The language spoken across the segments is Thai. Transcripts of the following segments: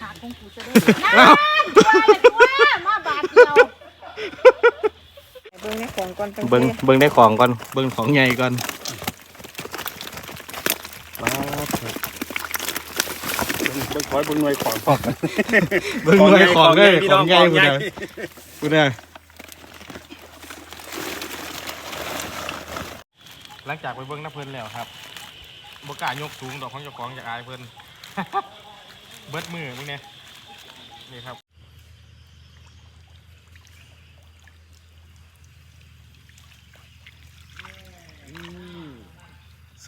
ขาดของกูจะได้น้ำตัวเลยตัวมาบาทเดียวเบิ้งในของก่อนเบิ้งเบิ้งได้ของก่อน เบิ้งของใหญ่ก่อนว้าวเบิ่งคอยเบิ่งหน่วยของพอกเบิ้งได้ของได้พี่ขน้องใหญ่ขกูใหญ่ได้กูได้หลังจากไปเบิ้งน้ำเพลินแล้วครับบกล้ายกสูงดอกของเจ้าของจากอายเพลิน เบิดมือมึงเนี่ยนี่ครับ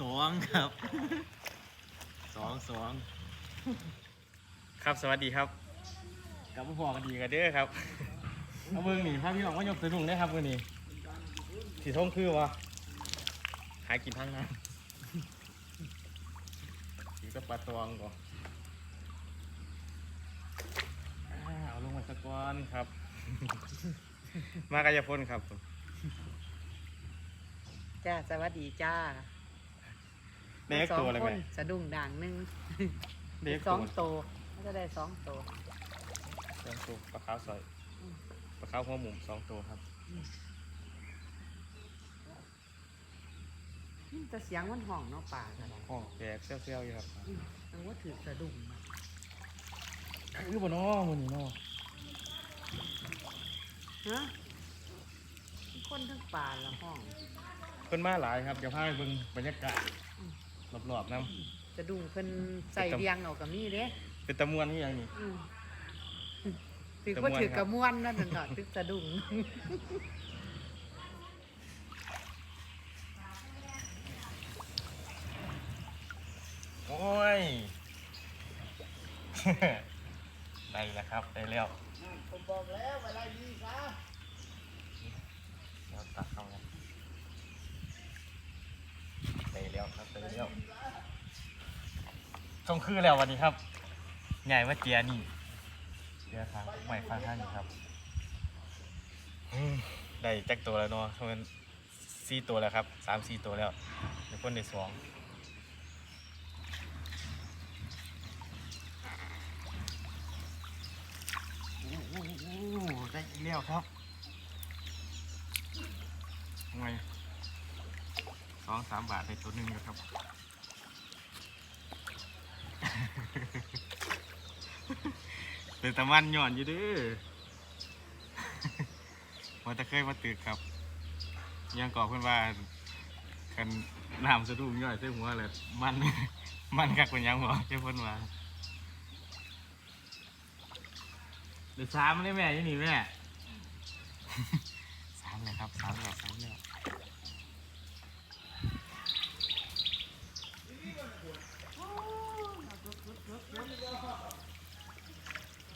สองครับสองสองครับสวัสดีครับกลับมาพอกันดีกันเด้อครับเอาเบิ้งนี่พาพี่น้องมายกสะดุ้งได้ครับมือนี้สีท่งคือวะหากินทั้งนั้นสีก็ปลาตวงก่อนอ่าเอาลงมา สักก้อนครับ มากายพลครับจ้าสวัสดีจ้าเด็กตัวอะไรสองคแม่นสะดุ้งด่างหนึ่งเด็กสตัอวงโตก็จะได้สองโต สองตัวปลาขาวสอยปลาขาวหัวหมุมสองตัวครับแต่เสียงมันห้องเนาะป่ากันอ๋อแกเซี่ยวๆอยู่ครับมันว่าถือสะดุ้งมา คือบ่น้อมันนี่น้อ ฮะคนทั้งป่าละห้อง เพิ่นมาหลายครับเดี๋ยวพาไปเบิ่งบรรยากาศรอบๆน้สะดุ้งเพิ่นใส่เรียงเอากับมีเด้ำเป็นตะมวนนี่ยังนี่ อืมถือว่าถือกระมวนนั่นน่ะตึกสะดุ้งโอ้ย ได้แล้วครับ ได้แล้ว ผมบอกแล้วเวลาดีซะเดี๋ยวตักเข้ากันได้แล้วครับได้แล้วชมคือแล้ววันนี้ครับ ใหญ่ว่าเจียนี่เจียทางใหม่ฟังท่านครับได้จักตัวแล้วเนาะประมาณสี่ตัวแล้วครับสามสี่ตัวแล้วเดี๋ยวคนได้สอง โอ้โห ได้อีกแล้วครับทำไงสองสามบาทในตัวหนึ่งนะครับ เป็นตะมันหย่อนอยู่ด้อว่าตะเคยมาตึกครับ ยังก่อเพื่อนว่ากันน้ำสะดุ้งย่อยใส่หัวเลยมัน มันกักเป็นยังบ่เจ้าเพื่อนว่า เดี๋ยวสามเลยแม่ยี่นี่แม่ สามเลยครับสามเลยสามเลย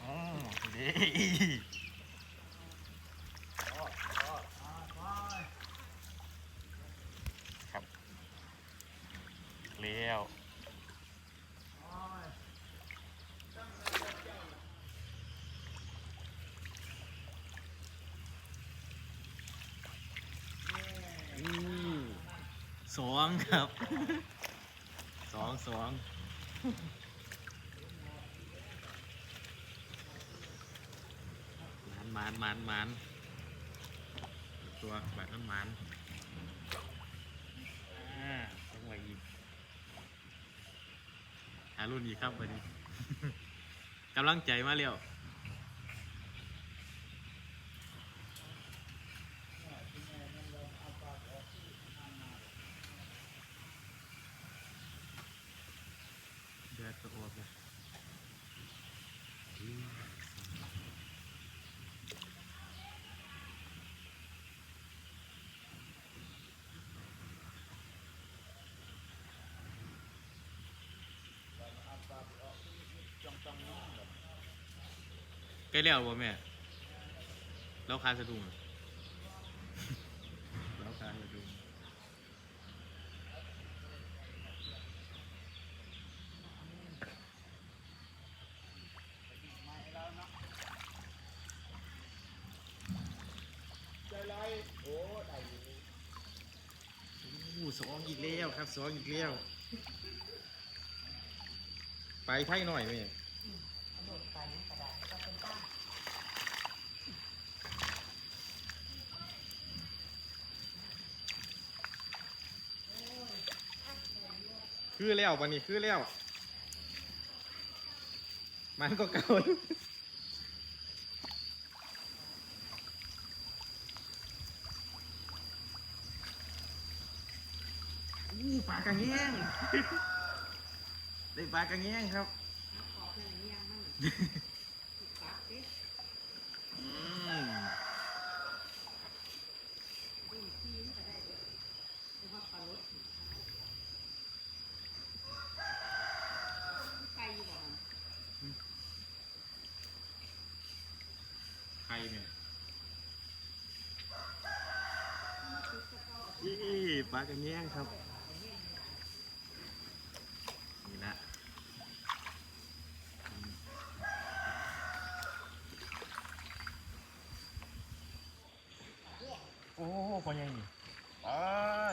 อ๋อดีครับเลี้ยว สองครับสองสองมันมันมันมันตัวแบบนั้นมันอ่าต้องไว้อีกหารุ่นอีกครับวันนี้กำลังใจมาเร็วเดือดตัวอวบเลย ใกล้แล้วบ่แม่ แล้วคาสะดุ้งอะแล้วคาสะดุ้งอู้สองอีกแล้วครับสองอีกแล้ว ไปไทยหน่อยไหม คือแล้ววันนี้คือแล้ว มันก็เก่าอู้ปลากระเงี้ยงได้ปลากระเงี้ยงครับ อืม ใครเนี่ยอีป ลากระเงี้ยงครับ นี่นะอืมโอ้พอยังนี่ปลา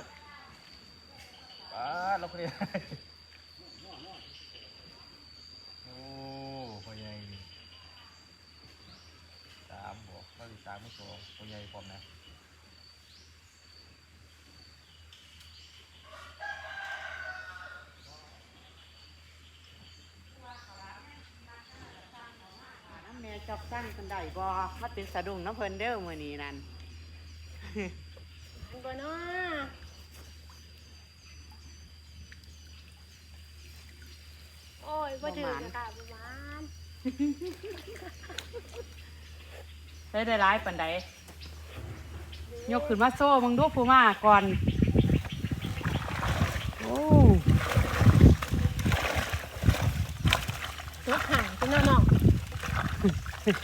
ดปลาดเราคนเดียโอ้พอยังนี่สามบวกก็สิสามไม่ตัวตัวใหญ่พร้อมนะ น้ำแม่ จอบสั้นกันได้บ่มาเป็นสะดุ้งน้ำเพิ่นเด้อมื้อนี้นั่นอันบ่เนาะโอ้ยบ่ถึงอะค่ะประมาณใช้ได้หลายปานใดยกขึ้นมาโซ่มึงดูผู้มาก่อน โอ้ รถห่างเป็นน้อง อู้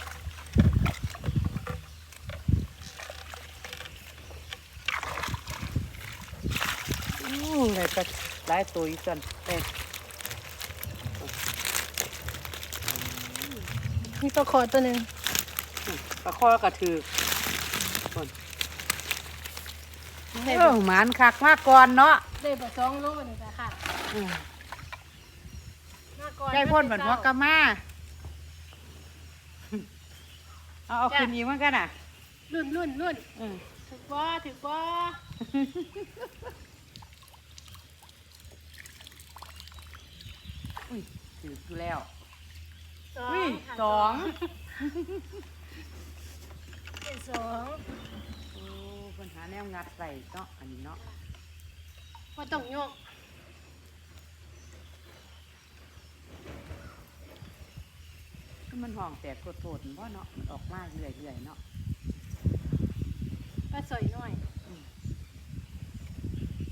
ได้ก็หลายตัวอีกจันเอ้ยๆมีปลาคอตัวหนึ่งปลาคอกระถือเออหมานคักมาก่อนเนาะได้ปลาสองโลนี่ค่ะค่ะอืมมาก่อนได้พ่นเหมือนหัวกะมา เอาเอาขึ้นอีกเหมือนกันอะรุ่นรุ่นรุ่นอืมถึกบ่ถึกบ่อุ้ยถืออยู่แล้วสองอุ้ยค่ะสองเป็นสองโอ้ปัญหาแนวงัดใส่เนาะอันนี้เนาะบ่ต้องยก คือมันห้องแตกโกรธๆเพราะเนาะมันออกมาเรื่อยๆเนาะปลาสอยน้อย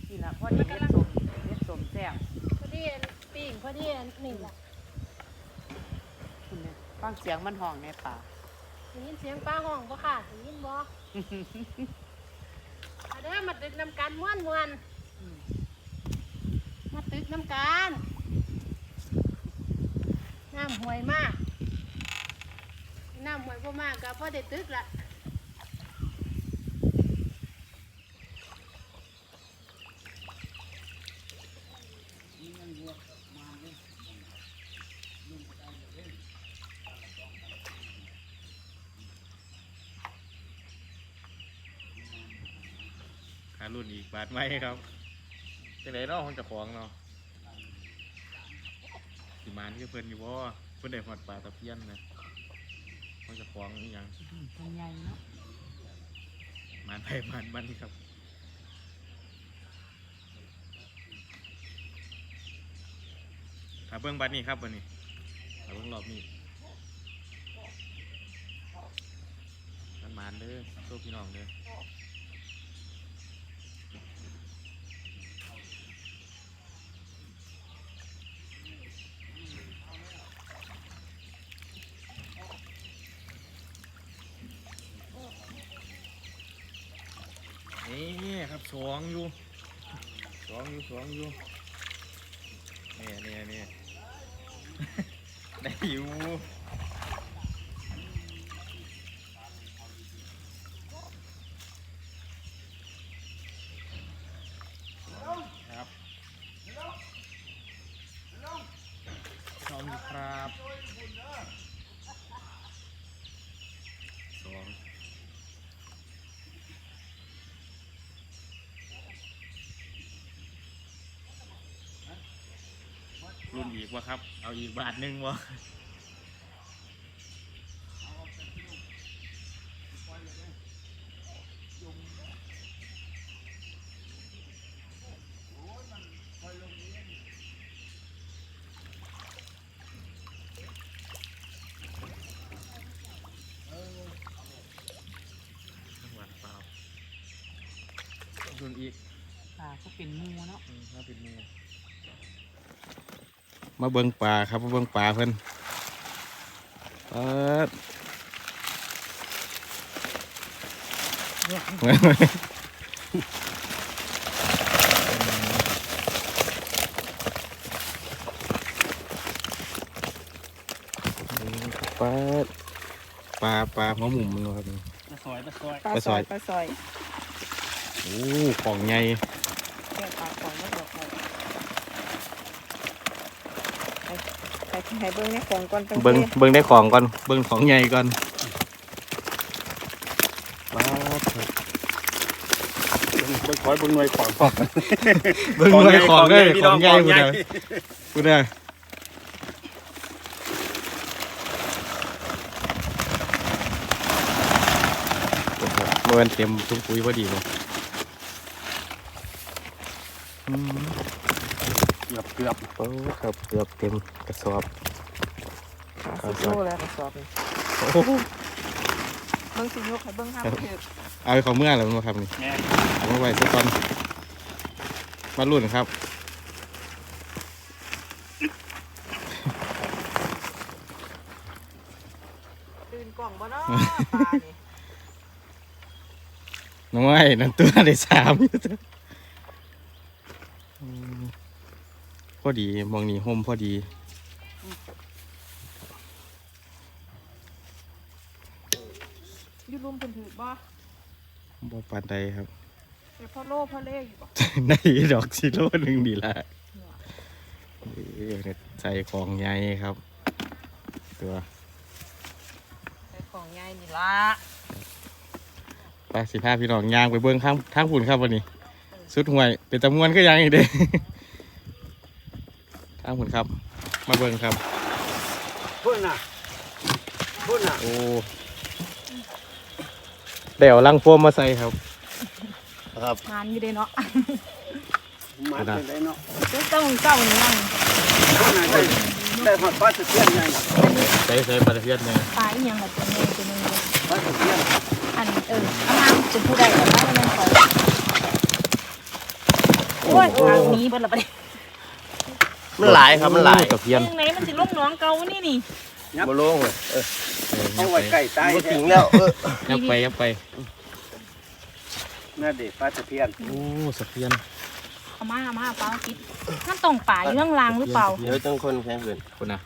นี่ละพอดีเล็ดสมเล็ดสมแซ่บพอดีอันปีงพอดีอันนี่ล่ะคุณเนี่ยฟังเสียงมันห้องในป่าได้ยินเสียงปลาห้องบ่ค่ะได้ยินบ่เอาเด้อมาตึกน้ำกันม่วนม่วนอืมๆมาตึกน้ำกันน้ำห่วยมาก น้ำห่วยบ่มากก็พอได้ตึกละหารุ่นอีกบาทไหมครับจังไหนเนาะของเจะของเนาะสิมานคือเพิ่นอยู่บ่เพิ่นได้หอดปลาตะเพียนนะ ของเจะของอีหยังตัวใหญ่เนาะมานไปมานมันครับถ้าเบิ่งบัดนี้ครับบัดนี้ถ้าเบิ่งรอบนี้มันมานเด้อโชคพี่น้องเด้อ นี่ครับส องอยู่สองอยู่สองอยู่เนี่ยเนี่ยเนี่ย ได้อยู่ครับสองอยู่ครับสอง อ อีกวะครับ เอาอีกบาทหนึ่งวะส่วนอีกป่าก็เป็นมูเนาะ อืมมาเป็นมู มาเบิ่งปลาครับมาเบิ่งปลาเพิ่นเปิดปลาปลาปลาหัวหมุมมันบ่ครับนี่ปลาซอยปลาซอยปลาปลาซซออยยปลาซอยโอ้ของใหญ่แก้ปลาของไม่บอกเลยไปไป ให้เบิ้งในของก่อนตั้งเบิ่งเบิ่งได้ของก่อน เบิ่งของใหญ่ก่อนปลาเบิ่งคอยเบิ่งหน่วยของพอกกันเบิ่งได้ของเลยพี่ขน้อองงใหญ่ของกูใหญ่เด้อกูเด้อโอ้โหเมื่อวันเต็มทุกปุ๋ยพอดีเลยอืม เกือบเกือบโอ้ครับเกือบเต็มกระสอบสิบโลแล้วกระสอบนี่โอ้โหเบิ้งสิยกให้เบิ้งห้ามถือเอาไปเขาเมื่อแล้วมาครับนี่แม่เอามาไว้สักก่อนมารุ่นครับตื่นกล่องบ่เนาะปลานี่น้อยนั่นตัวได้สามอยู่ตัวอืม พอดีมองนี่ห่มพอดี อยู่รุมเพิ่นถือบ่บ่ปานใดครับเป็นพ่อโลพ่อเล่อยู่บ่ได้ดอกซิโร่หนึ่งดีละเออใส่ของใหญ่ครับ ตัวเป็นของใหญ่นี่ล่ะไปสิพาพี่น้องย่างไปเบิ้งข้างทางฝุ่นครับวันนี้ สุดห่วย เป็นตะมวนก็ยังอีกเด้ ทางฝุ่นครับ มาเบิ้งครับพุ่นน่ะพุ่นน่ะโอ้เดี๋ยวลังโฟมมาใส่ครับ ครับงานอยู่เด้เนาะมาเป็นไรเนาะเจ้าต้องเจ้านี่ยังพุ่นน่ะได้ได้หอดปลาตะเพียนไงใส่ใส่ปลาตะเพียนเนี่ยปลาอีหยังล่ะตัวนี้ตัวนึงปลาตะเพียนอันเออเอามาจะผู้ใดก็ได้มันขอโอ้ยทางนี้เบิดละประเดี๋ยว มันหลายครับมันหลาย ตะเพียนยังไงมันสิลงหน้องเก่านี่นี่บ่ลงเลยเออเออเอาไว้ใกล้ตายบ่ถึงแล้วเออยับไปยับไปน่าเด็ปลาตะเพียนโอ้สะเพียนเอามาเอามาเอาปลาคิดมันต้องป่าอยู่ข้างล่างหรือเปล่า เดี๋ยวจังคนแข็งขึ้นคุณนะ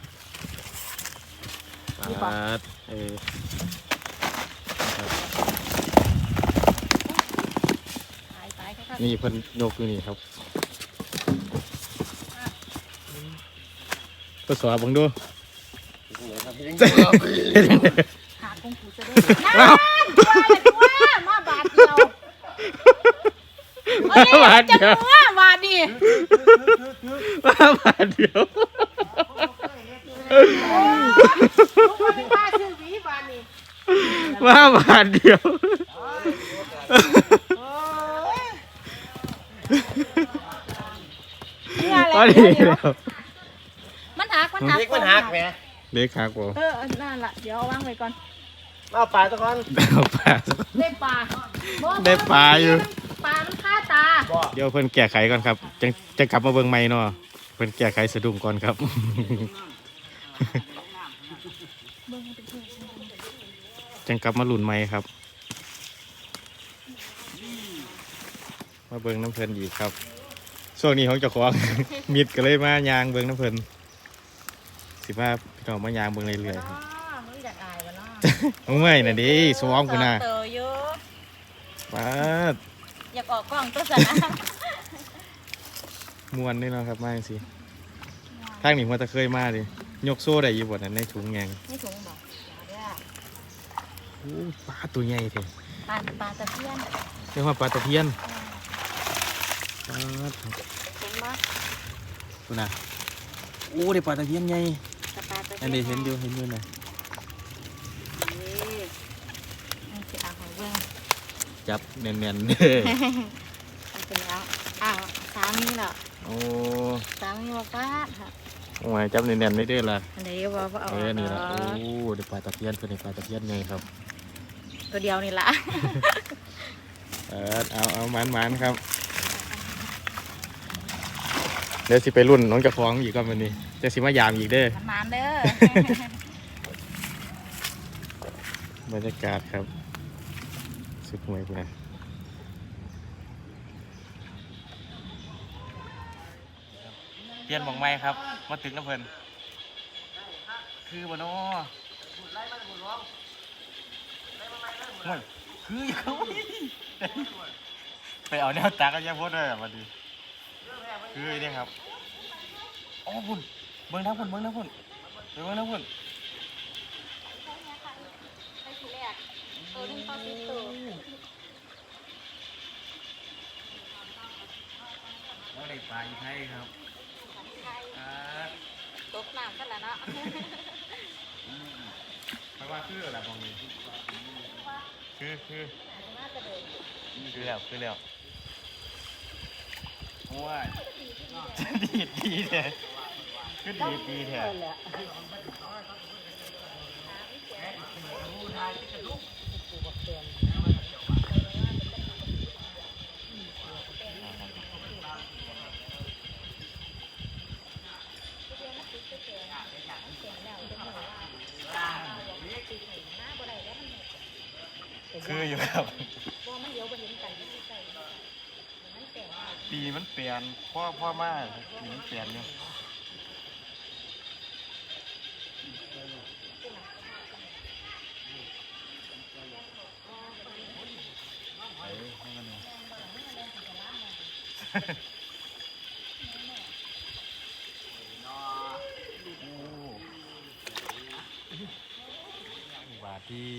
นี่ปะปาดเออตายตายครับนี่เพิ่นโยกอยู่นี่ครับ ก็สอบบังดูหากงกูจะได้นั่นว่าเลยว่ามาบาทเดียวเอ้ยบาทเดียวจะว่าบาทดิว่าบาทเดียวลูกว่าไม่ว่าซื้อหวีบานนี่ว่าบาทเดียวนี่อะไร ตอนนี้แล้ว มันหักมันหักเล็กมันหักแหมเล็กครับผมเออนั่นล่ะเดี๋ยวเอาวางไว้ก่อนเอาปลาตะกอนเอาปลา ได้ปลาบ่ได้ปลาอยู่ ปลามันฆ่าตาบ่เดี๋ยวเพิ่นแก้ไขก่อนครับจังจะกลับมาเบิ่งใหม่เนาะเพิ่นแก้ไขสะดุ้งก่อนครับจังกลับมาหลุนใหม่ครับ มาเบิ่งน้ำเพิ่นอีกครับช่วงนี้ของเจ้าของ มิดก็เลยมายางเบิ่งน้ำเพิ่น สิว่าพี่น้องมายางเบิ่งเรื่อยๆครับมึงอยากอายวะเนาะเอาเมื่อยน่ะดิสวอมกูน่ะเตอเยอะป้าดอยากออกกล้องตัวสนะมวนนี่เนาะครับมาจังซี่ทางนี้มันตะเคยมาดิยกโซ่ได้อยู่บ่นั่นในถุงแยงไม่ถุงบอกอย่าเด้อโอ้ปลาตัวใหญ่แท้ปลาปลาตะเพียนเรียกว่าปลาตะเพียนปลาดเห็นปะคุณน่ะโอ้ได้ปลาตะเพียนใหญ่ กระปาตะเพียอันนี้เห็นอยู่เห็นอยู่นะนี่อันสิเอาของเบิ่งจับแน่นๆเด้อเอาไปแล้วอ้าวสามีเหรอโอ้สามีบอกว่าค่ะโอ้ยจับแน่นๆไม่ได้อล่ะอันนี้บอกว่าเอาเออนี่ละเอโอ้อได้ปลาตะเพียนเพิ่นได้ปลาตะเพียนใหญ่ครับตัวเดียวนี่ละเออเอาเอามันมันครับเดี๋ยวสิไปรุ่นน้องเจะฟ้าของอีกก่อนวันนี้ จะสิมายามอีกเด้อมันมานเด้อบรรยากาศครับ สุดหวยคุณนะเปลี่ยนหมองไม้ครับ มาถึงแล้วเพิ่นคือบ่นอโอ้ยคืออยู่เขาไปเอาแนวตาก็ยังพูดเลยอะมาดีคือเนี่ยครับ อ๋อพุ่น เบิ่งทางพุ่นเบิ่งทางพุ่นเบิ่งทางพุ่นตัวนึงต่อสิบตัวเราได้ปลาอยู่ไทยครับอ่าตกน้ำกันแล้วเนาะเพราะว่าคืออะไรมองนี้คือคือคือแล้วคือแล้วโอ้ยดีดดีแท้ คือดีดดีแท้คืออยู่ครับปีมันเปลี่ยนพ่อพ่อมากปีมันเปลี่ยนเนี่ยไปให้มันดู บาทที่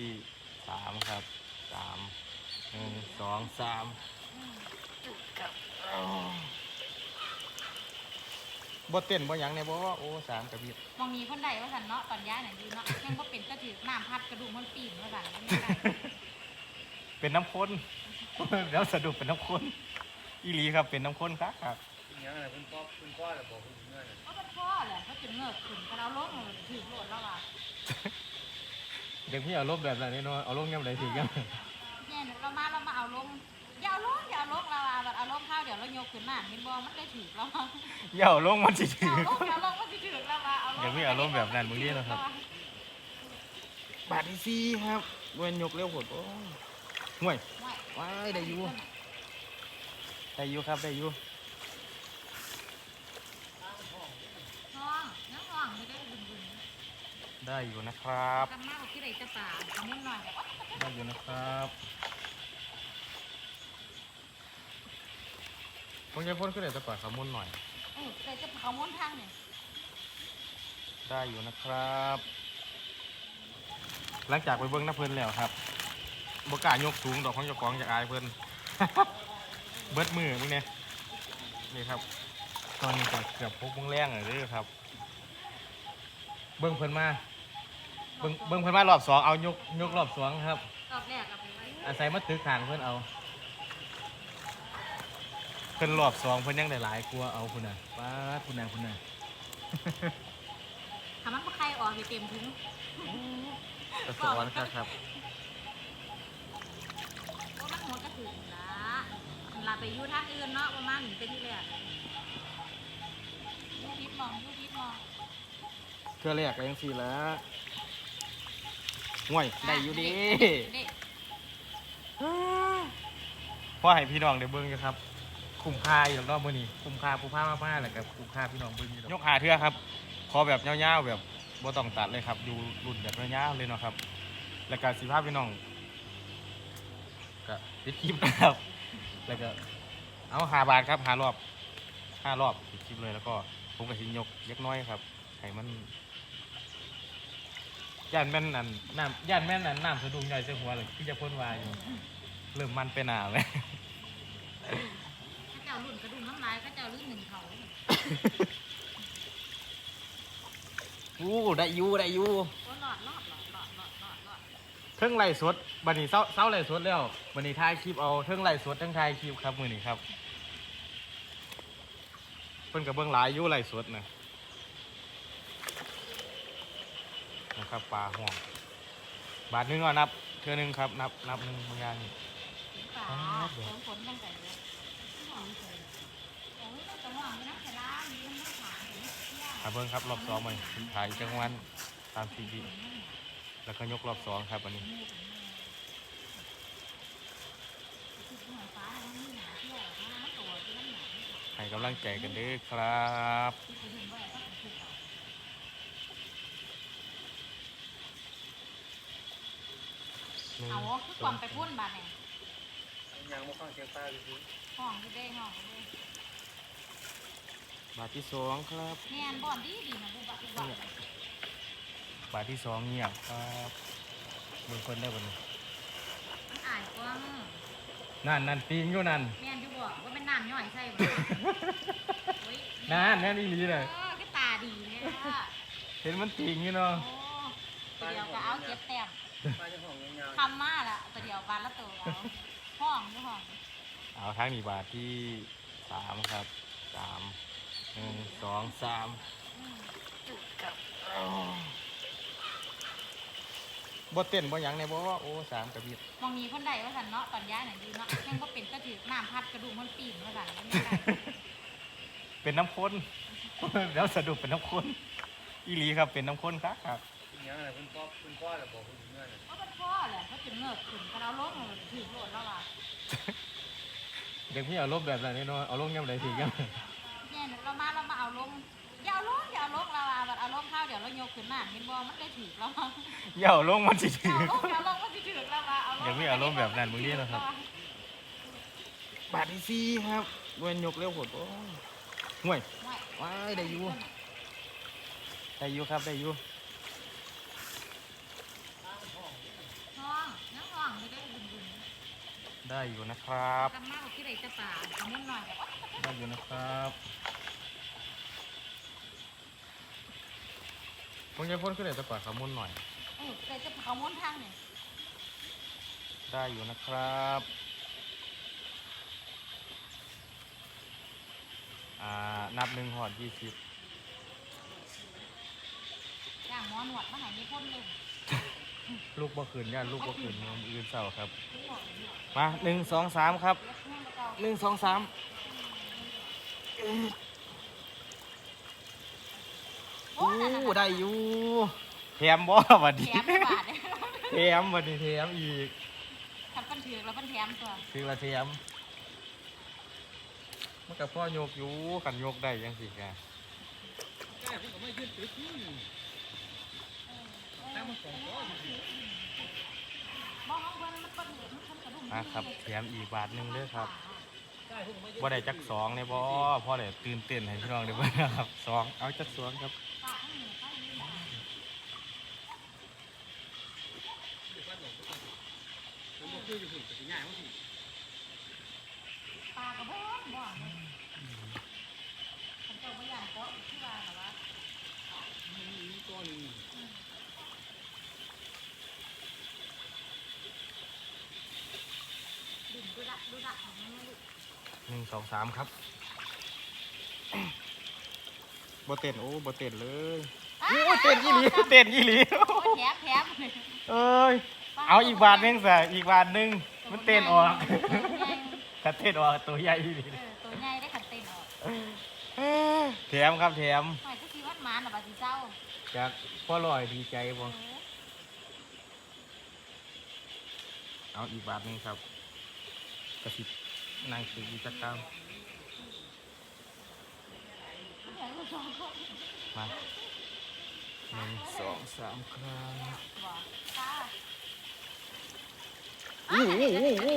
สามครับสามหนึ่งสองสามบ่เต้นบ่หยังเนี่ยบ่โอ้สามกระบิดมองมีคนใดว่าสันเนาะตอนย้ายน่ะดีเนาะยังก็เป็นตะถือน้ำพัดกระดูกมันปีนว่าสันไม่ได้เป็นน้ำข้นแล้วสะดุดเป็นน้ำข้น อีหลีครับเป็นน้ำข้นครับครับเพราะมันพ่อแหละเขาจะเงือกขึ้นกันเอาลงถือโหลดแล้วอะเด็กพี่เอารมณ์แบบไหนเนาะเอารมณ์ยังไงถึงยังเนี่ยเรามาเรามาเอาลงอย่าเอาลงอย่าเอาลงเราเอาเอาลงข้าวเดี๋ยวเราโยกขึ้นมาเห็นบ่มันได้ถือแล้วเอาอย่าเอารมณ์มันสิถือลงอย่าลงมันจะถือแล้วว่าเอาลงเดี๋ยวพี่เอาลงแบบนั้นมึงเรียกนะครับบาทที่สี่ครับเวนยกเร็วหดโอ้ยห่วยไม่ว้ายได้อยู่ ได้อยู่ครับได้อยู่ห้องน้ำห้องไม่ได้บุญบุญได้อยู่นะครับกันมากกว่าที่ไหนจะป่าทำนิดหน่อยได้อยู่นะครับผมจะพ่นขึ้นเลยแต่ก่อนขมุนหน่อย เออแต่จะเขาม้วนทางเนี่ยได้อยู่นะครับ หลังจากไปเบิ้งน้ำเพลินแล้วครับบกล้ายกสูงดอกของเจ้าของจากอายเพลิน เบิดมือมึงเนี่ยนี่ครับ ตอนนี้ก็เกือบพกมึงแรงเลยเด้อครับ เบิ้งเพลินมาเบิ้งเบิ้งเพลินมารอบสองเอายกยกรอบสองครับ รอบแรกกับไปไว้อาศัยมาตึกขางเพื่อนเอาเพิ่นรอบสองเพิ่นยังได้หลายกลัวาเอาคุณน่ะป้าดคุณน่ะคุณน่ะทำมันก็ใครออกไปเต็มถึงกระสอนครับครับ ว่ามันหัวกระถึงละมันลาไป อยู่ทางอื่นเนาะประมาณนี้เป็นที่แรกยูทิพย์มองยูทิพย์มองเพื่อแรกก็ยังสี่แล้วห่วยได้อยู่ดีเด็กพ่อให้พี่น้องได้เบิ่งอยู่ครับ คุ้มค่าอยู่รอบมื้อนี้คุ้มค่าผู้พามากๆแหละครับคุ้มค่าพี่น้องเบิ่งอยู่ดอกยกหาเทื่อครับขอแบบยาวๆแบบบ่ต้องตัดเลยครับอยู่รุ่นแบบยาวๆเลยเนาะครับ แล้วก็สิภาพพี่น้องก็ปิดคลิปนะครับ แล้วก็ เอาหาบาทครับหารอบห้ารอบปิดคลิปเลยแล้วก็ผมก็สิยกเล็กน้อยครับให้มันย่านแม่นอันน้ำย่านแม่นอันน้ำสะดุ้งใหญ่เสียหัวเลยที่จะพ่นวายอยู่เริ่มมันไปหนาเลยข้าเจ้ารุ่นกระดุมน้ำลายข้าเจ้ารุ่นหนึ่งเขาอู้ได้อยูได้อยูโอ้หลอดหลอดหลอดหลอดหลอดหลอดหลอด เทิงไล่สดบันนี้เศร้าเศร้าไล่สดแล้วบันนี้ถ่ายคลิปเอาเทิงไล่สดเทิงถ่ายคลิปครับมือนี้ครับเพิ่นกับเบื้องหลายอยู่ไล่สดนะนะครับปลาห่วงบาทหนึงก็นับเทื่อหนึงครับ นับนับหนึ่งบางอย่างนี่ป่าครับฝนฝนตั้งแต่เลยหอมเลยโอ้ยเราจะหอมกันนะแต่ละมีมันไม่ขาดเห็นไหมเที่ยครับเบิ้งครับรอบสองมันถ่ายจังหวันตามซีดี แล้วก็ยกรอบสองครับวันนี้ให้กำลังใจกันเด้อครับหนึ่งเอาคือความไปพุ่นบาดเนี่ยยังมาฟังเสียงปลาดูสิห้องที่ได้ห้องที่ได้บาทที่สองครับแม่นบ่อนดีดีนะบุบะบุบะ บาทที่สองเงียบครับเบิ่งคนได้บ่นี่มันอายกว้างนั่นนั่นปีงอยู่นั่นแม่นอยู่บ่ว่าเป็นน้ำย่อยใช่บ่โอ้ยนั่นนั่นอีหลีเลยเออก็ตาดีเนี่ยเห็นมันติงอยู่เนาะ โอ้ตัวเดียวก็เอาเก็บแต้มปลาจะห่องยาวทำมาละตัวเดียวบานละตัวเอาห้องอยู่ห้องเอาทางนี้บาทที่สามครับสามหนึ่งสองสามอืมบ่ เต้นบ่หยังเนี่ยบ่ว่าโอ้สามกระบิดมองนี้คนใดว่าสันเนาะตอนย้ายน่ะดีเนาะยังก็เป็นก็ถือน้ำพัดกระดูกมันปีนว่าสันไม่ได้เป็นน้ำข้น แล้วสะดุดเป็นน้ำข้นอีหลีครับเป็นน้ำข้นครับครับๆยังอะไรคุณพ่อคุณพ่อจะบอกคุณเมื่อน่ะก็เป็นพ่อแหละเขาจะเงิบขึ้นเขาเอาลงเลยถือโหลดแล้วล่ะเด็กพี่เอาลบแบบไหนเนาะเอาลงยังไงถึงยังเนี่ยเรามาเรามาเอาลง อย่าเอาลงอย่าเอาลงเราเอาแบบเอาลงข้าวเดี๋ยวเราโยกขึ้นมาเห็นบอมันได้ถือแล้วมั้งอย่าเอาลงมันสิอย่าถือเอาลงอย่าเอาลงมันจะถือแล้วมาเอาลงเดี๋ยวไม่เอาลงแบบนั้นมึงนี่นะครับ บาทที่สี่ครับเวนยกเร็วหดโอ้ยห่วยไม่ว้ายได้อยู่ได้อยู่ครับได้อยู่ห้องน้ำห้องไม่ได้บุญบุญได้อยู่นะครับทำมากกว่าที่ไรจะป่าทำมุ่นหน่อยได้อยู่นะครับ ผมจะพ่นขึ้นเลยจะปล่อยขมุนหน่อย เออไรจะเขามุ่นทางเนี่ยได้อยู่นะครับ อ่า นับหนึ่งหอดยี่สิบอย่างหมอหนวดมาไหนไม่พ้นเลยลูกบ่คืนย่านลูกบ่คืนมืออื่นเศร้าครับทุกหมดเลยเนี่ยมาหนึ่งสองสามครับ เล็กนู่นแล้วก็หนึ่งสองสาม โอ้อู้นั่นน่ะได้อยู่แถมบ่วันแถนี้มไม่บาทเนี่ยแถมวันนี้แถมอีกทำเป็นถือแล้วเป็นแถมตัวคือว่าแถมมันกับพ่อยกอยู่กันยกได้ยังสิกะแก้ผมก็ไม่ยืดตื้อที่ถ้ามันสองก้อนมองเพิ่นมันเป็นเหลืองมันเป็นกระดุมมาครับแถมอีกบาทหนึงเด้อครับได้ผมไม่ยืดบ่ได้จักสองเนี่ยบ่พ่อได้ตื่นเต้นให้พี่น้องเด้อเบิ่งนะครับสองเอาจักสองครับ ปากข้างเหนือข้างนี้นะ ผมบอกคืออยู่หุ่นแต่ ง่ายมั้งสิปลากระบอกบ่เนี่ยผมเจ้าไม่อยากเกาะที่ว่าหรอวะมีก้อนหนึ่งดึงดูดักดูดักของมันลูกหนึ่งสองสามครับบ่เต้นโอ้บ่เต้นเลยโอ้ยเต้นยี่หลีเต้นยี่หลีโอ้ยแถมแถมเอ้ยเอาอีกบาทหนึงสิอีกบาทหนึง มันเต้นออกถ้าเต้นออกตัวใหญ่อีหลีเออตัวใหญ่ได้ขันเต้นออกแถมครับแถมหน่อยก็คิดว่าหมันอะบาสิเจ้าจากพ่อลอยดีใจเอบ่อเอาอีกบาทหนึงครับกระสิบนางคือกิจกรรมเดี๋ยวเราสองคนมาหนึ่งสองสามครั้งบอกค่ะ โอ้โหโอ้โหโอ้โห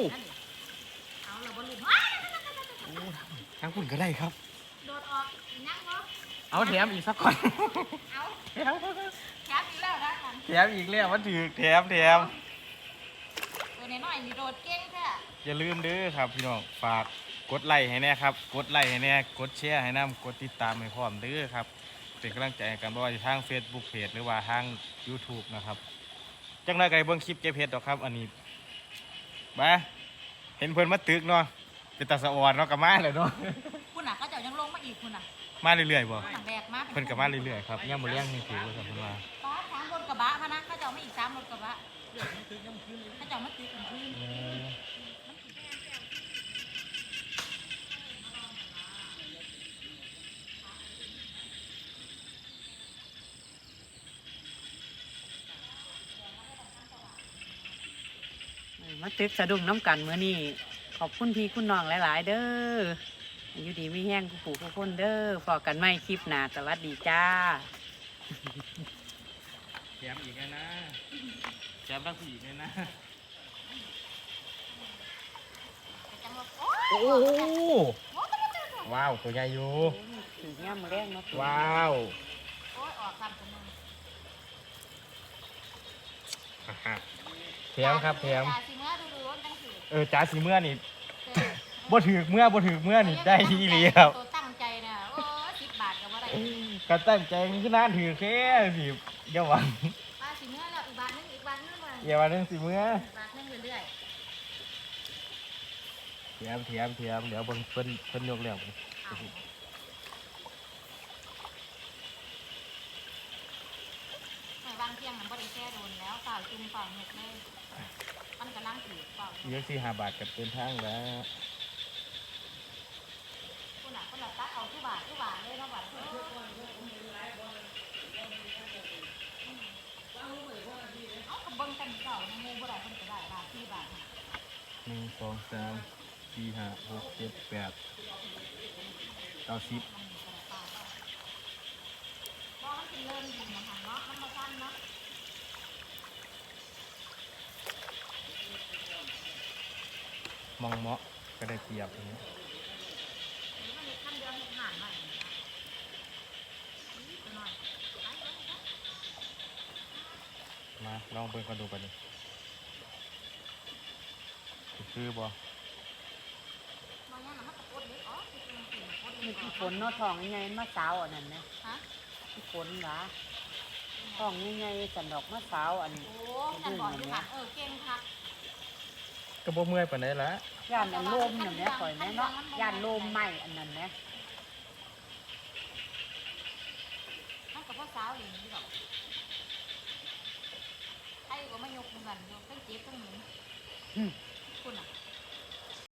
เอาเราบอลลูนว้ายทั้งคุณก็ได้ครับ โดดออกนั่งเนาะเอาแถมอีกสักคนเอาแถมอีกแล้วนะกันแถมอีกแล้วมันถือแถมแถมตัวนี้หน่อยนี่โดดเก่งแท้อย่าลืมเด้อครับพี่น้องฝากกดไลค์ให้แน่ครับ กดไลค์ให้แน่กดแชร์ให้น้ำกดติดตามให้พร้อมเด้อครับเป็นกำลังใจให้กันบ่ว่าจะทาง Facebook Page หรือว่าทาง YouTube นะครับจังได๋ก็ได้เบิ่งคลิปเก็บเฮ็ดดอกครับ อันนี้ มาเห็นเพิ่นมาตึกเนาะเป็นตาสะออนเนาะก็มาเลยเนาะคุณน่ะเขาเจ้ายังลงมาอีกคุณน่ะมาเรื่อยๆบ่คุณน่ะแบกมาเพิ่นก็มาเรื่อยๆครับย่ามมื้อเลี้ยงนี่ถือว่าซั่นเพิ่นว่าป้าสามรถกระบะพะนะเขาเจ้ามาอีกสามรถกระบะเขาเจ้ามาตีกันคืนเออ มาตึกสะดุ้งน้ำกันเมื่อนี้ขอบคุณพี่คุณน้องหลาย ๆ เด้ออยู่ดีไม่แห้งกูปู่กูคนเด้อพอกันไม่คลิปหนาสวัสดีจ้าแถมอีกแล้วนะแถมทั้งสี่อีกเลยนะจังว่าโอ๊ยโอ้ว้าวตัวใหญ่อยู่ถึงย่ำแรงเนาะว้าวโอ๊ยออกคำกันมึงแถมครับแถมจ่าสิเมื่อดูดูจังสิเออจ้าสีเมื่อนี่เออบ่ถือเมื่อบ่ถือเมื่อนี่ได้อีหลีครับตัวตั้งใจเนี่ยโอ้สิบบาทกับอะไรก็ตั้งใจมันก็น่าถือแค่สิอย่าหวังป้าสิเมื่อแล้วอีกบาทนึงอีกบาทนึงมาอย่าว่าเรื่องสิเมื่ออีกบาทนึงเรื่อยแถมแถมแถมเดี๋ยวเบิ่งเพิ่นเพิ่นยกแล้วๆเอาไม่วางเที่ยงมันบ่ได้แค่โดนแล้วเปล่าจุ่มเปล่าเห็ดเลย มันกำลังถือเปล่าเยอะสี่ห้าบาทกับเป็นทางแล้วคุณน่ะคุณน่ะตักเอาทุกบาททุกบาทเลยเนาะบาทเออเอากับเบิ้งกันเก่าในหมูบ่ได้เพิ่นก็ได้บาทที่บาทน่ะหนึ่งสองสามสี่ห้าหกเจ็ดแปดเก้าสิบมันมีกระปาเพราะมันเป็นเริ่มดินนะคะเนาะมันมาสั้นเนาะ มองเหมาะก็ได้เปรียบอย่างเงี้ยหรือมันมีขั้นเดียวเห็ดห่านหน่อยนะนิดหน่อยไปไปไปมาลองเบิ่งกันดูกันดิคือบ่มาเนี่ยนะมันตะโกนเลยอ๋อคือมันสิโคตรมีเลยพี่ฝนเนาะทองยังไงมาสาวอันนั้นนะฮะพี่ฝนหวะทองยังไงสันดอกมาสาวอันโอ้ฉันบอกอยู่ค่ะเออเก่งค่ะ ก็บ่เมื่อยปานใดละย่านอันโลมนั่นแหละข่อยแม่เนาะย่านโลมไหมอันนั้นนะมันกับพ่อสาวหลิงนี่หรอกไอ้ก็ไม่ยกเหมือนกันยกทั้งเจ็บทั้งหมุนคุณอะ